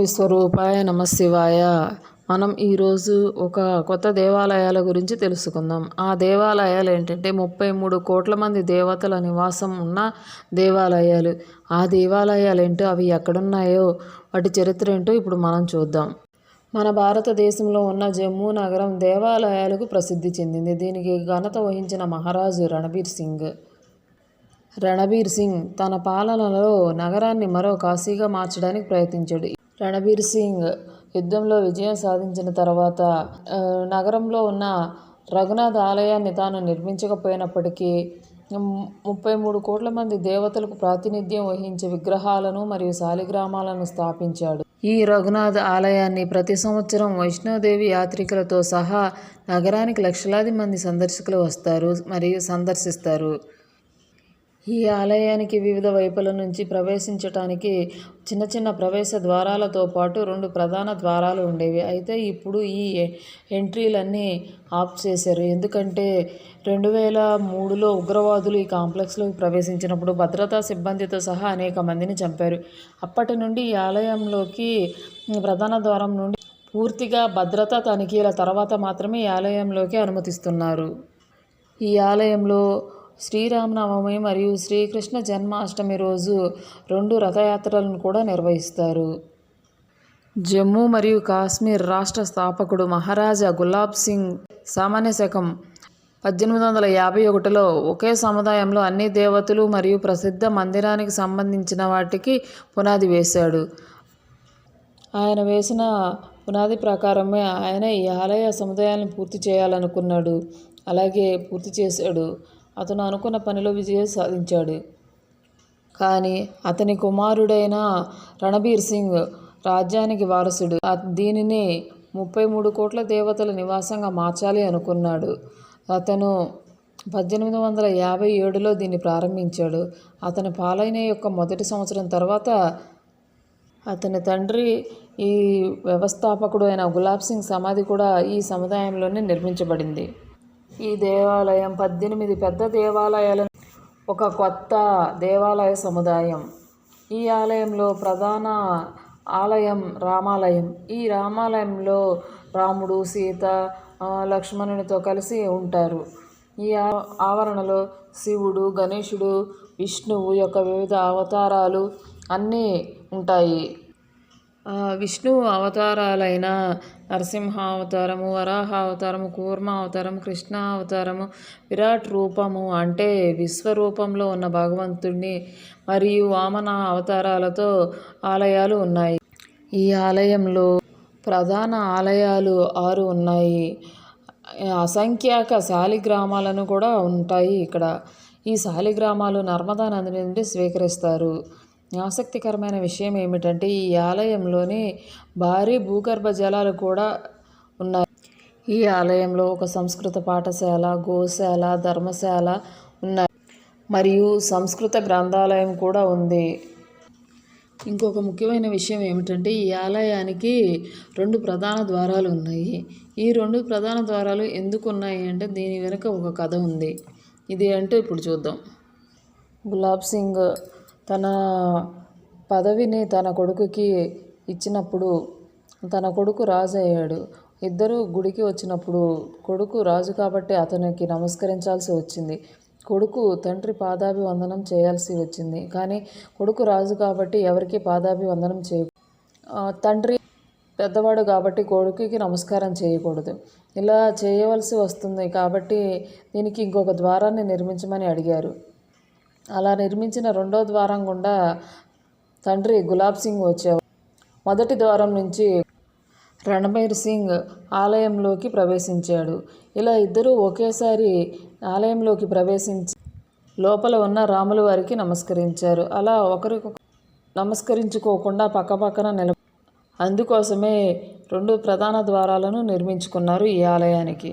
విశ్వరూపాయ నమశివాయ. మనం ఈరోజు ఒక కొత్త దేవాలయాల గురించి తెలుసుకుందాం. ఆ దేవాలయాలు ఏంటంటే ముప్పై మూడు కోట్ల మంది దేవతల నివాసం ఉన్న దేవాలయాలు. ఆ దేవాలయాలు ఏంటో అవి ఎక్కడున్నాయో వాటి చరిత్ర ఏంటో ఇప్పుడు మనం చూద్దాం. మన భారతదేశంలో ఉన్న జమ్మూ నగరం దేవాలయాలకు ప్రసిద్ధి చెందింది. దీనికి ఘనత వహించిన మహారాజు రణబీర్ సింగ్. రణబీర్ సింగ్ తన పాలనలో నగరాన్ని మరో కాశీగా మార్చడానికి ప్రయత్నించాడు. రణబీర్ సింగ్ యుద్ధంలో విజయం సాధించిన తర్వాత నగరంలో ఉన్న రఘునాథ్ ఆలయాన్ని తాను నిర్మించకపోయినప్పటికీ ముప్పై మూడు కోట్ల మంది దేవతలకు ప్రాతినిధ్యం వహించే విగ్రహాలను మరియు శాలిగ్రామాలను స్థాపించాడు. ఈ రఘునాథ్ ఆలయాన్ని ప్రతి సంవత్సరం వైష్ణోదేవి యాత్రికులతో సహా నగరానికి లక్షలాది మంది సందర్శకులు వస్తారు మరియు సందర్శిస్తారు. ఈ ఆలయానికి వివిధ వైపుల నుంచి ప్రవేశించటానికి చిన్న చిన్న ప్రవేశ ద్వారాలతో పాటు రెండు ప్రధాన ద్వారాలు ఉండేవి. అయితే ఇప్పుడు ఈ ఎంట్రీలన్నీ ఆఫ్ చేశారు. ఎందుకంటే రెండు వేల మూడులో ఉగ్రవాదులు ఈ కాంప్లెక్స్లోకి ప్రవేశించినప్పుడు భద్రతా సిబ్బందితో సహా అనేక మందిని చంపారు. అప్పటి నుండి ఈ ఆలయంలోకి ప్రధాన ద్వారం నుండి పూర్తిగా భద్రతా తనిఖీల తర్వాత మాత్రమే ఈ ఆలయంలోకి అనుమతిస్తున్నారు. ఈ ఆలయంలో శ్రీరామనవమి మరియు శ్రీకృష్ణ జన్మాష్టమి రోజు రెండు రథయాత్రలను కూడా నిర్వహిస్తారు. జమ్మూ మరియు కాశ్మీర్ రాష్ట్ర స్థాపకుడు మహారాజా గులాబ్ సింగ్ సామాన్య శకం పద్దెనిమిది వందల యాభై ఒకటిలో ఒకే సముదాయంలో అన్ని దేవతలు మరియు ప్రసిద్ధ మందిరానికి సంబంధించిన వాటికి పునాది వేశాడు. ఆయన వేసిన పునాది ప్రకారమే ఆయన ఈ ఆలయ సముదాయాన్ని పూర్తి చేయాలనుకున్నాడు. అలాగే పూర్తి చేశాడు. అతను అనుకున్న పనిలో విజయం సాధించాడు. కానీ అతని కుమారుడైన రణబీర్ సింగ్ రాజ్యానికి వారసుడు. దీనిని ముప్పై మూడు కోట్ల దేవతల నివాసంగా మార్చాలి అనుకున్నాడు. అతను పద్దెనిమిది వందల యాభై ఏడులో దీన్ని ప్రారంభించాడు. అతని పాలైన యొక్క మొదటి సంవత్సరం తర్వాత అతని తండ్రి ఈ వ్యవస్థాపకుడు అయిన గులాబ్ సింగ్ సమాధి కూడా ఈ సముదాయంలోనే నిర్మించబడింది. ఈ దేవాలయం పద్దెనిమిది పెద్ద దేవాలయాల ఒక కొత్త దేవాలయ సముదాయం. ఈ ఆలయంలో ప్రధాన ఆలయం రామాలయం. ఈ రామాలయంలో రాముడు సీత లక్ష్మణునితో కలిసి ఉంటారు. ఈ ఆ- ఆవరణలో శివుడు గణేశుడు విష్ణువు యొక్క వివిధ అవతారాలు అన్నీ ఉంటాయి. విష్ణు విష్ణువు అవతారాలైన నరసింహ అవతారము వరాహ అవతారము కూర్మ అవతారము కృష్ణ అవతారము విరాట్ రూపము అంటే విశ్వరూపంలో ఉన్న భగవంతుడిని మరియు వామన అవతారాలతో ఆలయాలు ఉన్నాయి. ఈ ఆలయంలో ప్రధాన ఆలయాలు ఆరు ఉన్నాయి. అసంఖ్యాక శాలిగ్రామాలను కూడా ఉంటాయి ఇక్కడ. ఈ శాలిగ్రామాలు నర్మదా నది నుండి స్వీకరిస్తారు. ఆసక్తికరమైన విషయం ఏమిటంటే ఈ ఆలయంలోని భారీ భూగర్భ జలాలు కూడా ఉన్నాయి. ఈ ఆలయంలో ఒక సంస్కృత పాఠశాల గోశాల ధర్మశాల ఉన్నాయి. మరియు సంస్కృత గ్రంథాలయం కూడా ఉంది. ఇంకొక ముఖ్యమైన విషయం ఏమిటంటే ఈ ఆలయానికి రెండు ప్రధాన ద్వారాలు ఉన్నాయి. ఈ రెండు ప్రధాన ద్వారాలు ఎందుకు ఉన్నాయి అంటే దీని వెనుక ఒక కథ ఉంది. ఇది అంటే ఇప్పుడు చూద్దాం. గులాబ్ సింగ్ తన పదవిని తన కొడుకుకి ఇచ్చినప్పుడు తన కొడుకు రాజు అయ్యాడు ఇద్దరు గుడికి వచ్చినప్పుడు కొడుకు రాజు కాబట్టి అతనికి నమస్కరించాల్సి వచ్చింది. కొడుకు తండ్రి పాదాభివందనం చేయాల్సి వచ్చింది. కానీ కొడుకు రాజు కాబట్టి ఎవరికి పాదాభివందనం చేయ తండ్రి పెద్దవాడు కాబట్టి కొడుకుకి నమస్కారం చేయకూడదు. ఇలా చేయవలసి వస్తుంది కాబట్టి దీనికి ఇంకొక ద్వారాన్ని నిర్మించమని అడిగారు. అలా నిర్మించిన రెండో ద్వారం గుండా తండ్రి గులాబ్ సింగ్ వచ్చేవారు. మొదటి ద్వారం నుంచి రణబీర్ సింగ్ ఆలయంలోకి ప్రవేశించాడు. ఇలా ఇద్దరూ ఒకేసారి ఆలయంలోకి ప్రవేశించి లోపల ఉన్న రాముల వారికి నమస్కరించారు. అలా ఒకరికొక నమస్కరించుకోకుండా పక్కపక్కన నిల అందుకోసమే రెండు ప్రధాన ద్వారాలను నిర్మించుకున్నారు ఈ ఆలయానికి.